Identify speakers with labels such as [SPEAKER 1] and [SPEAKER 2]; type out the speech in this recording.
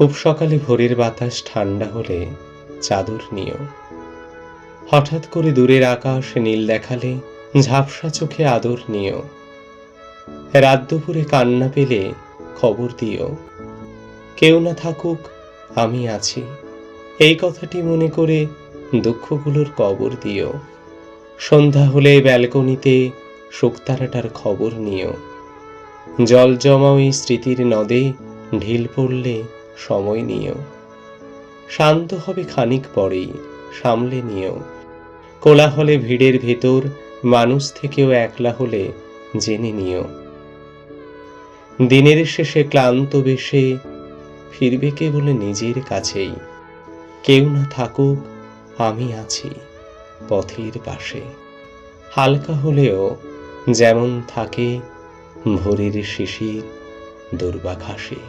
[SPEAKER 1] খুব সকালে ভোরের বাতাস ঠান্ডা হলে চাদর নিও। হঠাৎ করে দূরের আকাশ নীল দেখালে ঝাপসা চোখে আদর নিও। রাত দুপুরে কান্না পেলে খবর দিও। কেউ না থাকুক, আমি আছি। এই কথাটি মনে করে দুঃখগুলোর কবর দিও। সন্ধ্যা হলে ব্যালকনিতে শুকতারাটার খবর নিও। জল জমা ওই স্মৃতির নদে, ঢিল পড়লে সময় নিও শান্ত হবে খানিক পরেই, সামলে নিও কোলাহলে ভিড়ের ভেতর মানুষ থেকেও একলা হলে জেনে নিও দিনের শেষে ক্লান্ত বেশে ফিরবে কে বলে নিজের কাছেই। কেউ না থাকুক, আমি আছি পথের পাশে। হালকা হলেও যেমন থাকে, ভোরের শিশির দুর্বাঘাসে।